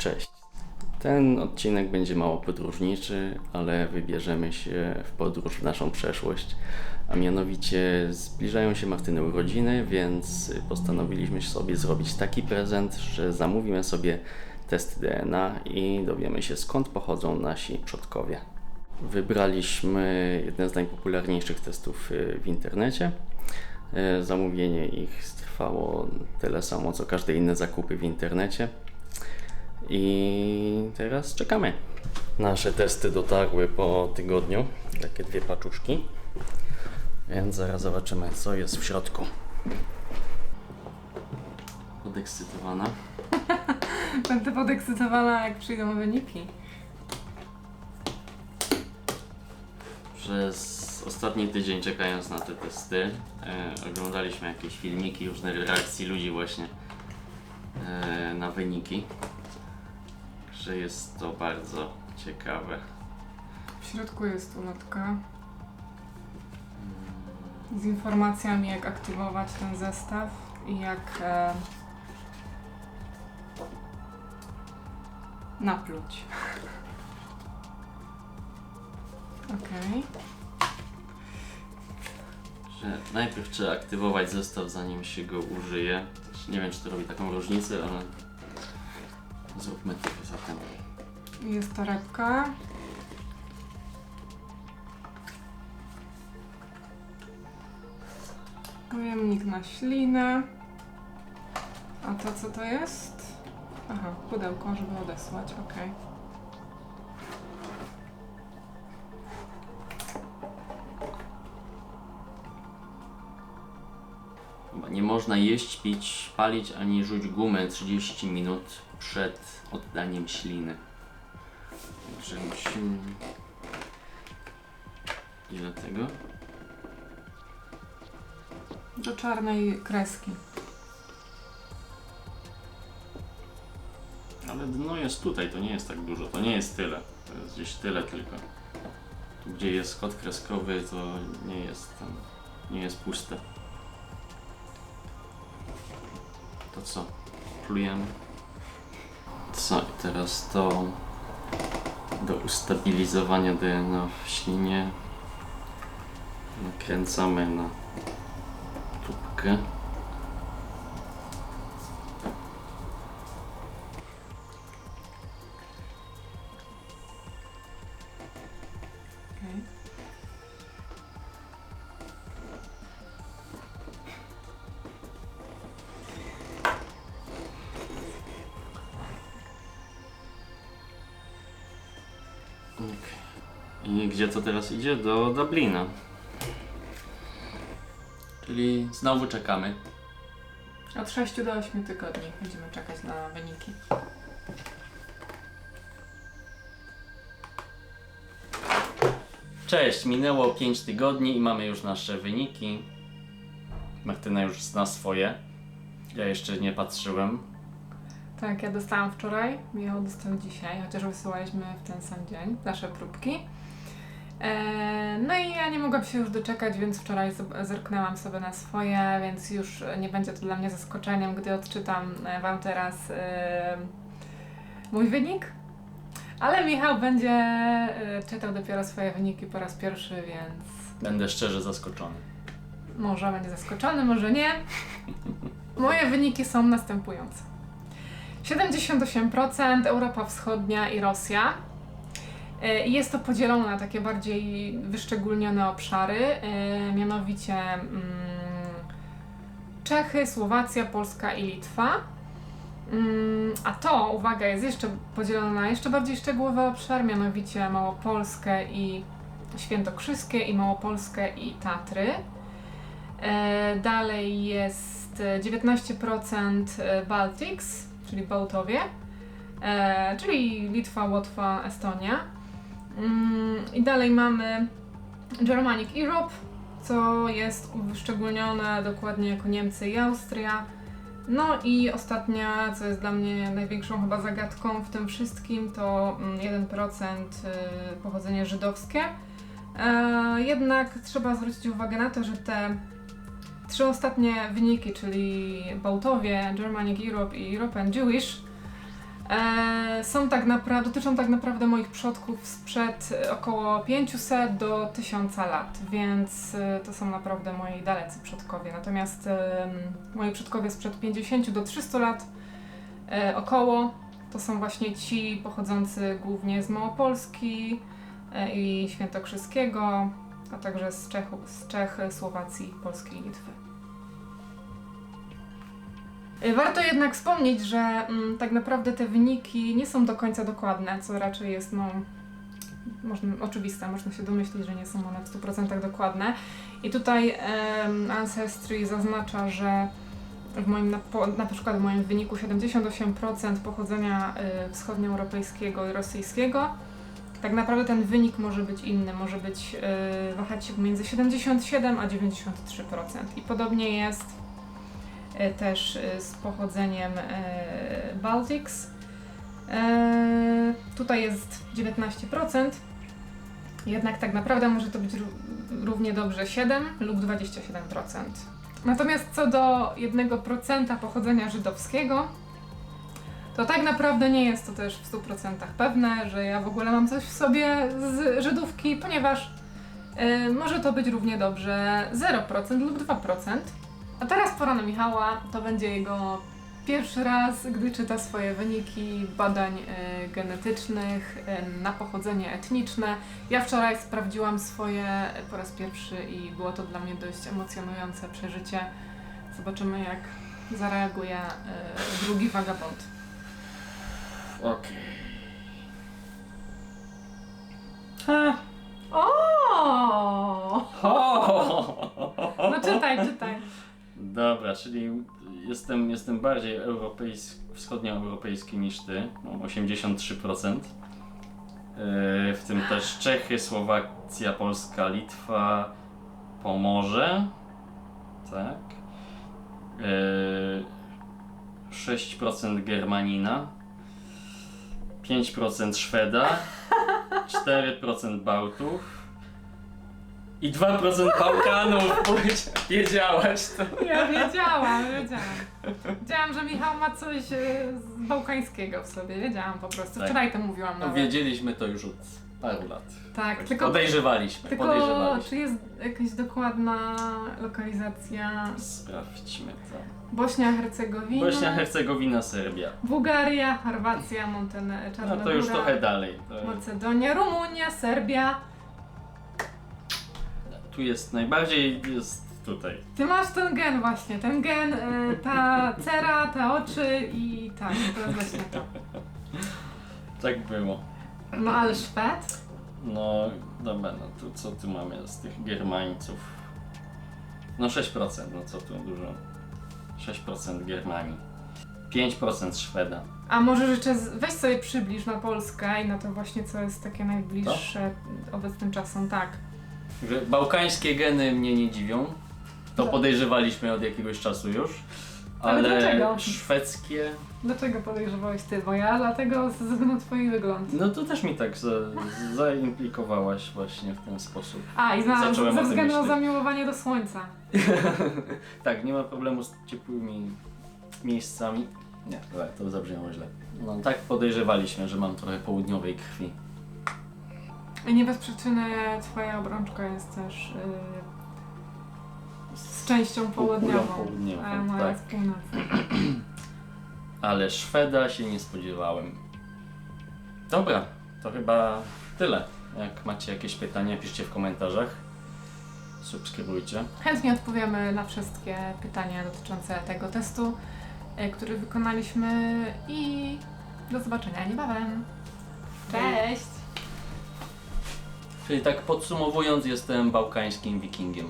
Cześć. Ten odcinek będzie mało podróżniczy, ale wybierzemy się w podróż w naszą przeszłość. A mianowicie zbliżają się Martyny urodziny, więc postanowiliśmy sobie zrobić taki prezent, że zamówimy sobie test DNA i dowiemy się skąd pochodzą nasi przodkowie. Wybraliśmy jeden z najpopularniejszych testów y, w internecie. Y, Zamówienie ich trwało tyle samo co każde inne zakupy w internecie. I teraz czekamy. Nasze testy dotarły po tygodniu, takie dwie paczuszki. Więc zaraz zobaczymy, co jest w środku. Podekscytowana. Będę podekscytowana, jak przyjdą wyniki. Przez ostatni tydzień czekając na te testy, e, oglądaliśmy jakieś filmiki, różne reakcje ludzi właśnie e, na wyniki. Że jest to bardzo ciekawe. W środku jest ulotka z informacjami, jak aktywować ten zestaw i jak e, napluć. Okej. Że najpierw trzeba aktywować zestaw zanim się go użyje. Też nie wiem czy to robi taką różnicę, ale zróbmy to zatem. Jest torebka. Pojemnik na ślinę. A to co to jest? Aha, pudełko, żeby odesłać, ok. Chyba Nie można jeść, pić, palić ani rzuć gumę 30 minut przed oddaniem śliny. Także musimy... Ile tego? Do czarnej kreski. Ale dno jest tutaj, to nie jest tak dużo, to nie jest tyle. To jest gdzieś tyle tylko. Tu gdzie jest kod kreskowy to nie jest tam, nie jest puste. To co? Plujemy. Co? I teraz to do ustabilizowania DNA w ślinie nakręcamy na tubkę. I gdzie to teraz idzie? Do Dublina. Czyli znowu czekamy. Od 6 do 8 tygodni będziemy czekać na wyniki. Cześć, minęło 5 tygodni i mamy już nasze wyniki. Martyna już zna swoje. Ja jeszcze nie patrzyłem. Tak, ja dostałam wczoraj, Michał dostał dzisiaj, chociaż wysyłaliśmy w ten sam dzień nasze próbki. E, no i ja nie mogłam się już doczekać, więc wczoraj zerknęłam sobie na swoje, więc już nie będzie to dla mnie zaskoczeniem, gdy odczytam e, Wam teraz e, mój wynik. Ale Michał będzie czytał dopiero swoje wyniki po raz pierwszy, więc Będę szczerze zaskoczony. może będzie zaskoczony, może nie. Moje wyniki są następujące. 78% Europa Wschodnia i Rosja. E, Jest to podzielone na takie bardziej wyszczególnione obszary, e, mianowicie mm, Czechy, Słowacja, Polska i Litwa. Mm, A to, uwaga, jest jeszcze podzielone na jeszcze bardziej szczegółowy obszar, mianowicie Małopolskę i Świętokrzyskie i Małopolskę i Tatry. E, Dalej jest e, 19% Baltics, czyli Bałtowie, e, czyli Litwa, Łotwa, Estonia. Mm, I dalej mamy Germanic Europe, co jest wyszczególnione dokładnie jako Niemcy i Austria. No i ostatnia, co jest dla mnie największą chyba zagadką w tym wszystkim, to mm, 1% y, pochodzenie żydowskie. E, jednak trzeba zwrócić uwagę na to, że te trzy ostatnie wyniki, czyli Bałtowie, Germanic Europe i European Jewish, E, są tak naprawdę, dotyczą tak naprawdę moich przodków sprzed e, około 500 do 1000 lat, więc e, to są naprawdę moi dalecy przodkowie. Natomiast em, moi przodkowie sprzed 50 do 300 lat e, około to są właśnie ci pochodzący głównie z Małopolski e, i Świętokrzyskiego, a także z, Czechu, z Czech, Słowacji, Polski i Litwy. Y, Warto jednak wspomnieć, że mm, tak naprawdę te wyniki nie są do końca dokładne, co raczej jest no, można, oczywiste, można się domyślić, że nie są one w 100% dokładne. I tutaj Ancestry zaznacza, że w moim, na, po, na przykład w moim wyniku 78% pochodzenia y, wschodnioeuropejskiego i rosyjskiego. Tak naprawdę ten wynik może być inny, może być y, wahać się między 77 a 93%. I podobnie jest e, też e, z pochodzeniem e, Baltics. E, Tutaj jest 19%, jednak tak naprawdę może to być ró- równie dobrze 7 lub 27%. Natomiast co do 1% pochodzenia żydowskiego, to tak naprawdę nie jest to też w 100% pewne, że ja w ogóle mam coś w sobie z Żydówki, ponieważ e, może to być równie dobrze 0% lub 2%. A teraz pora na Michała. To będzie jego pierwszy raz, gdy czyta swoje wyniki badań e, genetycznych e, na pochodzenie etniczne. Ja wczoraj sprawdziłam swoje po raz pierwszy i było to dla mnie dość emocjonujące przeżycie. Zobaczymy, jak zareaguje e, drugi wagabond. Okej. O! Ho! No czytaj, czytaj. Dobra, czyli jestem, jestem bardziej europejski, wschodnioeuropejski niż ty. Mam 83%. Yy, w tym też Czechy, Słowacja, Polska, Litwa, Pomorze. Tak. Yy, 6% Germanina. 5% Szweda. 4% Bałtów. I 2% Bałkanów! Wiedziałaś to. Ja wiedziałam, wiedziałam. Wiedziałam, że Michał ma coś e, z bałkańskiego w sobie. Wiedziałam po prostu. Tak. Wczoraj to mówiłam No nawet. wiedzieliśmy to już od paru lat. Tak, tylko, Podejrzewaliśmy, tylko podejrzewaliśmy. czy jest jakaś dokładna lokalizacja Sprawdźmy to. Bośnia, Hercegowina, Bośnia, Hercegowina, Serbia. Bułgaria, Chorwacja, Montene, Czarnogóra, No to już trochę dalej. To Macedonia, Rumunia, Serbia. tu jest najbardziej jest tutaj. Ty masz ten gen właśnie, ten gen, e, ta cera, te oczy i tak, to jest właśnie to. Tak było. No ale Szwed? No dobra, no tu co tu mamy z tych Germańców? No 6%, no co tu dużo. 6% Germanii. 5% Szweda. A może jeszcze z- weź sobie przybliż na Polskę i na to właśnie co jest takie najbliższe obecnym czasom, tak. Że Bałkańskie geny mnie nie dziwią. To podejrzewaliśmy od jakiegoś czasu już. Ale Ale, dlaczego? szwedzkie, Dlaczego podejrzewałeś ty? Bo ja dlatego ze względu na twój wygląd. no to też mi tak za, zaimplikowałaś właśnie w ten sposób. A, i Zacząłem ze o tym względu na myśleć. zamiłowanie do słońca. Tak, nie ma problemu z ciepłymi miejscami. Nie, dobra, to zabrzmiało źle. No tak podejrzewaliśmy, że mam trochę południowej krwi. I nie bez przyczyny twoja obrączka jest też yy, z częścią południową. południową, a moja tak. północna. Ale Szweda się nie spodziewałem. Dobra, to chyba tyle. Jak macie jakieś pytania, piszcie w komentarzach. Subskrybujcie. Chętnie odpowiemy na wszystkie pytania dotyczące tego testu, y, który wykonaliśmy i do zobaczenia niebawem. Cześć! Czyli tak podsumowując, jestem bałkańskim wikingiem.